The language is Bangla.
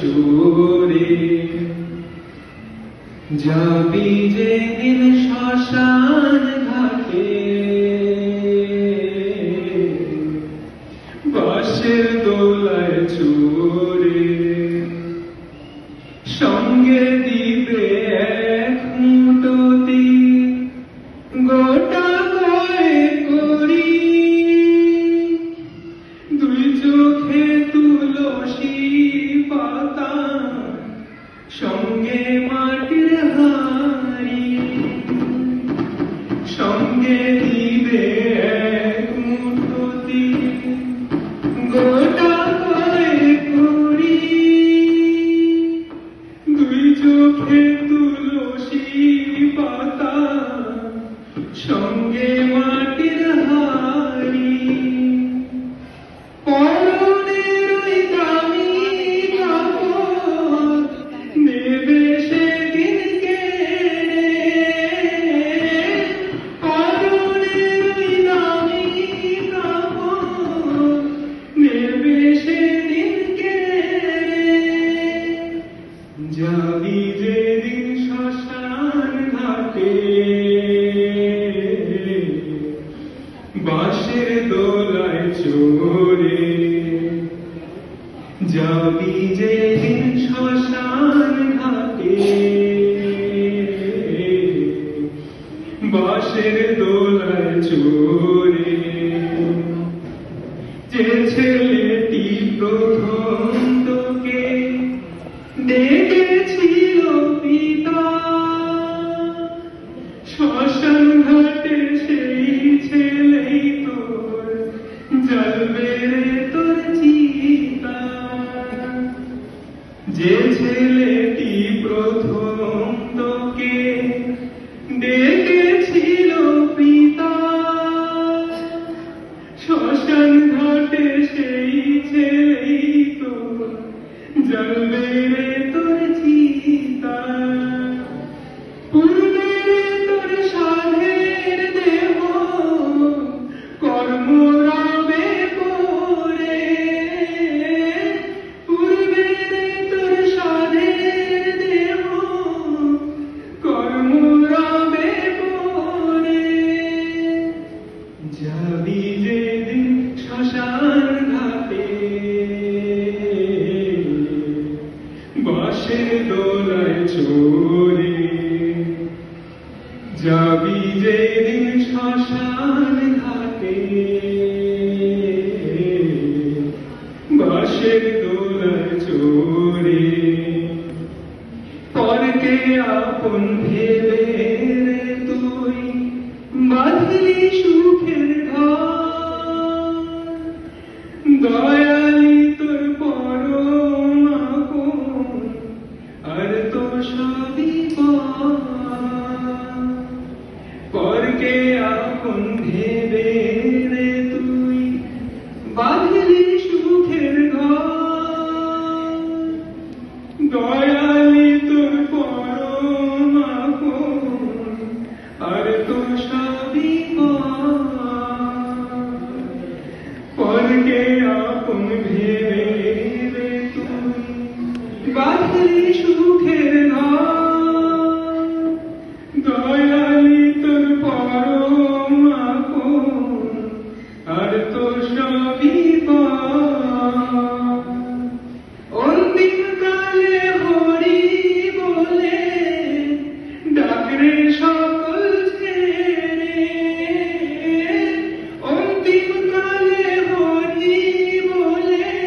চোরে। যাবি যেদিন শ্মশান ঘাটে। বাঁশের দোলায় চোরে। সঙ্গে দিবে এক মুঠোতি। গোটা সঙ্গে মাটির যাবি যেদিন শ্মশান ঘাটে। বাঁশের দোলায় চোরে যাবি যেদিন শ্মশান ঘাটে। বাঁশের দোলায় চোরে যে ছেলেটি প্রথম ডেকেছিল পিতা। শ্মশান সেই ছেলেই তোর জ্বলবে রে তোর চিতা যে ছেলেটি প্রথম তোকে ডেকেছিল বাঁশের দোলায় চোরে পরকে আপন ভেবে তুই বাঁধলি সুখের ঘর। people